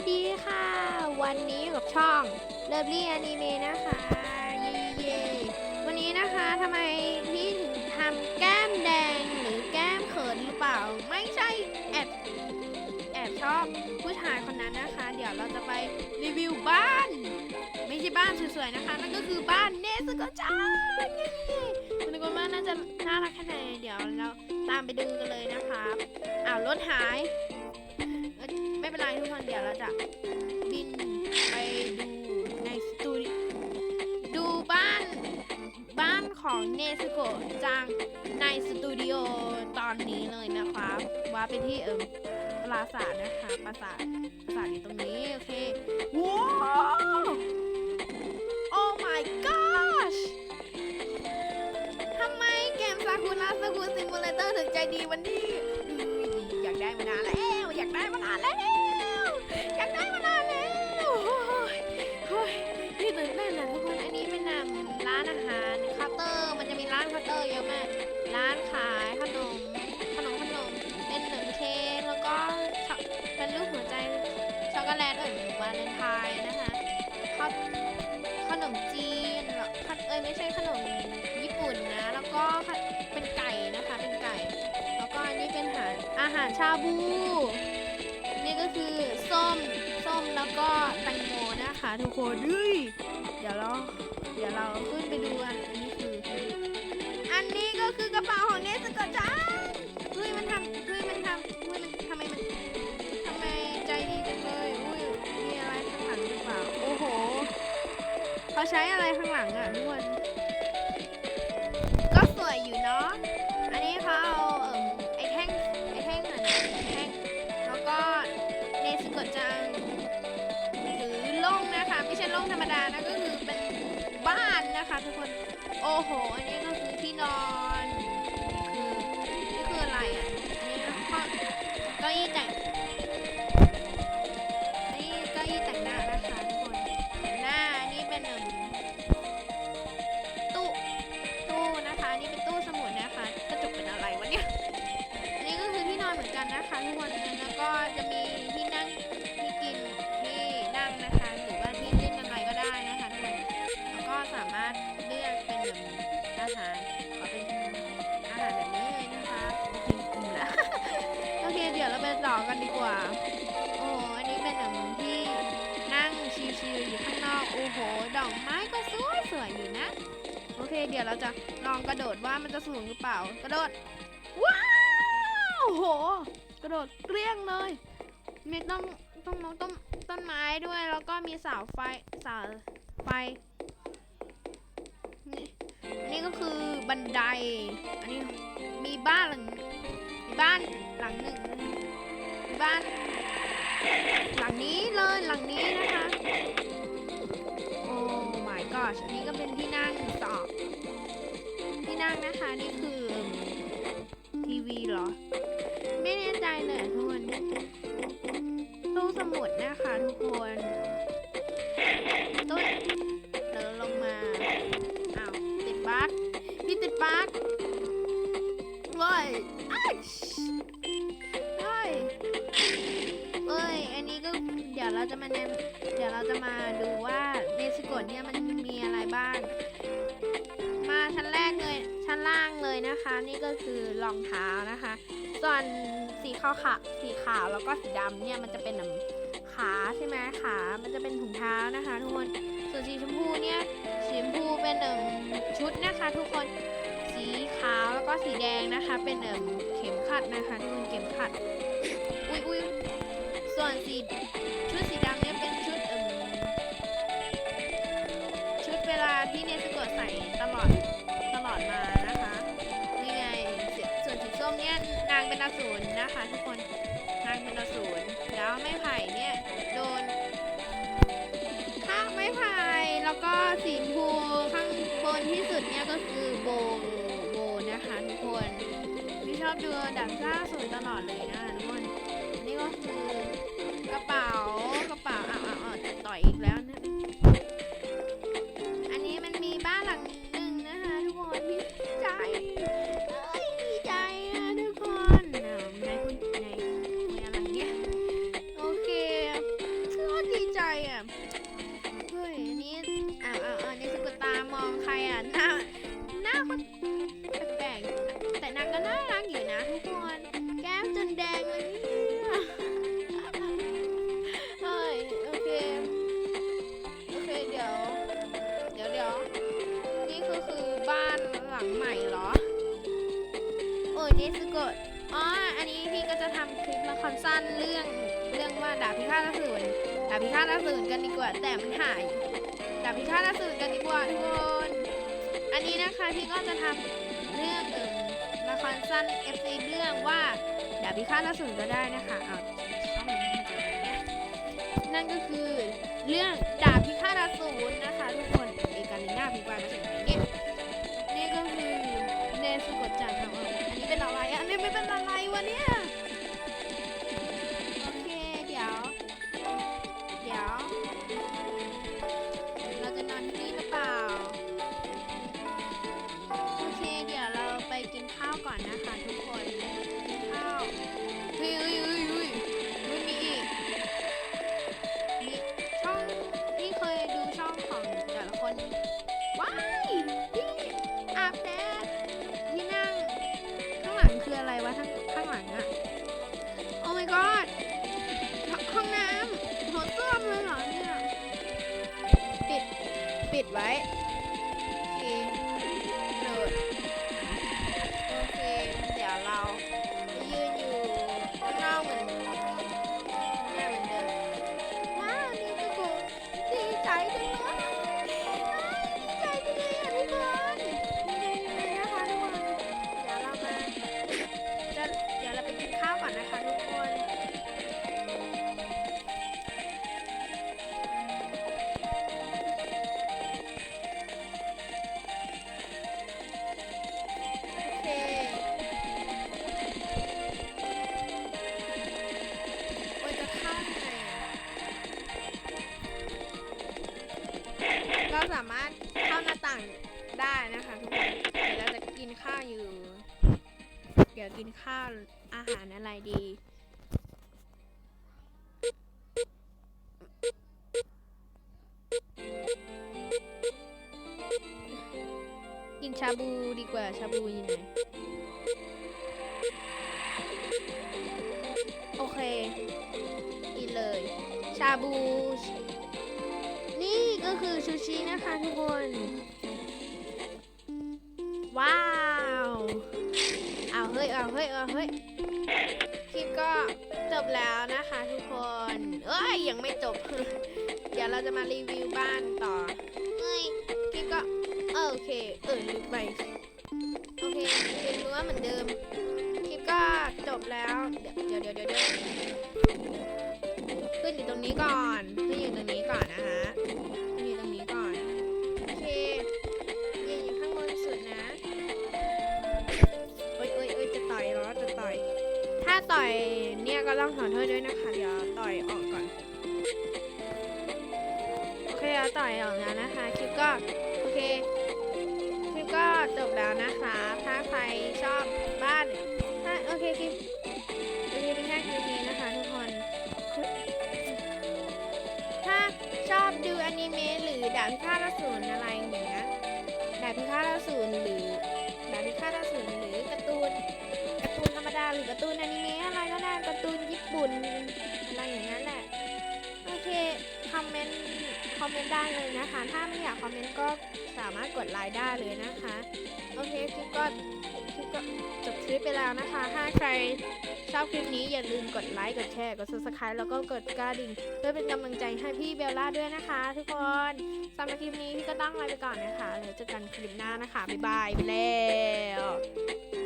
สดีค่ะ วันนี้กับช่องเลิฟลี่อนิเมะนะคะเย่เย่วันนี้นะคะทำไมพี่ถึงทำแก้มแดงหรือแก้มเขินหรือเปล่า ไม่ใช่แอบแอบชอบผู้ชายคนนั้นนะคะ เดี๋ยวเราจะไปรีวิวบ้าน ไม่ใช่บ้านสวยๆนะคะนั่นก็คือบ้านเนสโกจังเย่คุณกว่าน่าจะน่ารักแค่ไหนเดี๋ยวเราตามไปดูกันเลยนะคะอ้าวรถหาย ไม่เป็นไรทุกคนเดี๋ยวเราจะบินไปดูในสตูดิดูบ้านบ้านของเนสโกะจังในสตูดิโอตอนนี้เลยนะครับว่าเป็นที่เอิมปราสาทนะคะปราสาทปราสาทอยู่ตรงนี้โอเคว้าวโอ้ my gosh ทำไมเกมซากุระสกูซิมูเลเตอร์ถึงใจดีวันนี้อืมอยากได้มานานแล้ว อยากได้มานานแล้ว ขายขนมขนมขนมเป็นหนึ่งเค้กแล้วก็เป็นรูปหัวใจช็อกโกแลตเอ่ยวาเลนไทน์นะคะข้าวขนมจีนเหรอเอ้ยไม่ใช่ขนมญี่ปุ่นนะ แล้วก็เป็นไก่นะคะเป็นไก่ แล้วก็อันนี้เป็นอาหารอาหารชาบู นี่ก็คือส้มส้มแล้วก็แตงโมนะคะทุกคนเฮ้ยเดี๋ยวเราเดี๋ยวเราขึ้นไปดูอันนี้ นนี้ก็คือกระเป๋าของเนสกอจังเฮ้ยมันทำเฮ้ยมันทำเฮ้ยมันทำไมมันทำไมใจดีจังเลยอุ้ยมีอะไรข้างหลังหรือเปล่าโอ้โหเขาใช้อะไรข้างหลังอะทุกคนก็สวยอยู่เนาะอันนี้เขาเอาเอิ่มไอ้แท่งไอ้แท่งอะไอแท่งแล้วก็เนสโกะจังหรือล่งนะคะไม่ใช่ล่งธรรมดานะก็คือเป็นบ้านนะคะทุกคนโอ้โห อันนี้ก็คือ นอนคือนี่คืออะไรอะอันนี้ก็เก้าอี้แต่งนี่เก้าอี้แต่งหน้านะคะทุกคนหน้านนี้เป็นเอิ่มตู้ตู้นะคะนนี่เป็นตู้สมุดนะคะกระจกเป็นอะไรวะเนี่ยอันนี้ก็คือที่นอนเหมือนกันนะคะทุกคนแล้วก็จะมี กันดีกว่า โอ้อันนี้เป็นแบบที่นั่งชิลๆอยู่ข้างนอก โอ้โห ดอกไม้ก็สวยสวยๆอยู่นะ โอเค เดี๋ยวเราจะลองกระโดดว่ามันจะสูงหรือเปล่า กระโดด ว้าว โอ้โห กระโดดเกลี้ยงเลย มีต้นต้นมงต้นต้นไม้ด้วย แล้วก็มีเสาไฟเสาไฟนี่อันนี้ก็คือบันได อันนี้มีบ้านหลังมีบ้านหลังหนึ่ง บ้าน หลังนี้เลยหลังนี้นะคะ โอ้ my god นนี้ก็เป็นที่นั่งสอบ ที่นั่งนะคะนี่คือทีวีเหรอ ไม่แน่ใจเลยทุกคนตู้สมุดนะคะทุกคน นะคะ นี่ก็คือรองเท้านะคะ ส่วนสีขาวขาวสีขาวแล้วก็สีดำเนี่ยมันจะเป็นขาใช่ไหมขา มันจะเป็นถุงเท้านะคะทุกคนส่วนสีชมพูเนี่ยสีชมพูเป็นเอ่มชุดนะคะ ทุกคนสีขาวแล้วก็สีแดงนะคะ เป็นเอ่มเข็มขัดนะคะทุกคนเข็มขัดอุ้ยอุ้ยส่วนสีชุดสีดำเนี่ยเป็นชุดเอ่มชุดเวลาที่เนสโกะใส่ตลอดตลอดมา ส่วนสีส้มเนี่ยนางเป็นอสูรนะคะ ทุกคนนางเป็นอสูรแล้วไม้ไผ่เนี่ยโดนข้าไม้ไผ่แล้วก็สีชมพูข้างบนที่สุดเนี่ยก็คือโบโบนะคะทุกคนที่ชอบดูดังซ่าสุดตลอดเลยนะคะทุกคนนี่ อะ เฮ้ยอันนี้อ้าวอ้าวอ้าวนี่สกุลตามองใครอะ หน้า หน้าคนแปลกๆแต่นางก็น่ารักอยู่นะทุกคน แก้มจนแดงเลยเนี่ยเฮ้ยโอเค โอเคเดี๋ยว เดี๋ยวเดี๋ยวนี่คือคือบ้านหลังใหม่เหรอ โอ้ยนี่สกุลอ๋อ อันนี้พี่ก็จะทำคลิปละครสั้นเรื่องเรื่องว่าดาบพิฆาตอสูร ดาบพิฆาตอสูรกันดีกว่า แต่มันหายดาบพิฆาตอสูรกันดีกว่าทุกคนอันนี้นะคะพี่ก็จะทำเรื่องเอิ่มละครสั้น FC เรื่องว่าดาบพิฆาตอสูรก็ได้นะคะเอาช่องนี้นั่นก็คือเรื่องดาบพิฆาตอสูรนะคะทุกคนเอกาลิน่าพิวามาถึงนเนี่นี่ก็คือเนสุกดจังค่ะเอาอันนี้เป็นอะไรอะอันนี้ไม่เป็นอะไรวะเนี่ย ปิดไว้ ดี๋ยวกินข้าวอาหารอะไรดี กินชาบูดีกว่าชาบูอยู่ไหนโอเค กินเลย ชาบู นี่ก็คือซูชินะคะทุกคน อเฮ้ยเอาเฮ้ยเอเฮ้ยคลิปก็จบแล้วนะคะทุกคนเอ้ยยังไม่จบ เดี๋ยวเราจะมารีวิวบ้านต่อเอ้ยคลิปก็เออโอเคเออลืมไปโอเคเป็นรั้วเหมือนเดิมคลิปก็จบแล้วเดี๋ยวเดี๋ยวเดี๋ยวเดี๋ยวขึ้นอยู่ตรงนี้ก่อน ก็ต้องขอโทษด้วยนะคะ เดี๋ยวต่อยออกก่อน โอเคเอาต่อยออกแล้วนะคะ คลิปก็ โอเค คลิปก็จบแล้วนะคะ ถ้าใครชอบบ้านถ้าโอเคคลิปโอเคเป็นแค่คลิปนี้นะคะทุกคน ถ้าชอบดูอนิเมะหรือดาบพิฆาตอสูรอะไรอย่างเงี้ยดาบพิฆาตอสูรหรือดาบพิฆาตอสูรหรือการ์ตูนการ์ตูนธรรมดาหรือการ์ตูนอนิเมะ การ์ตูนญี่ปุ่นอะไรอย่างนั้นแหละ โอเค คอมเมนต์ คอมเมนต์ได้เลยนะคะ ถ้าไม่อยากคอมเมนต์ก็สามารถกดไลค์ได้เลยนะคะ โอเค คลิปก็คลิปก็จบคลิปไปแล้วนะคะ ถ้าใครชอบคลิปนี้อย่าลืมกดไลค์ กดแชร์ กด subscribe แล้วก็กดกระดิ่งเพื่อเป็นกำลังใจให้พี่เบลล่าด้วยนะคะทุกคนสำหรับคลิปนี้พี่ก็ต้องลาไปก่อนนะคะแล้วเจอกันคลิปหน้านะคะ บ๊ายบายไปแล้ว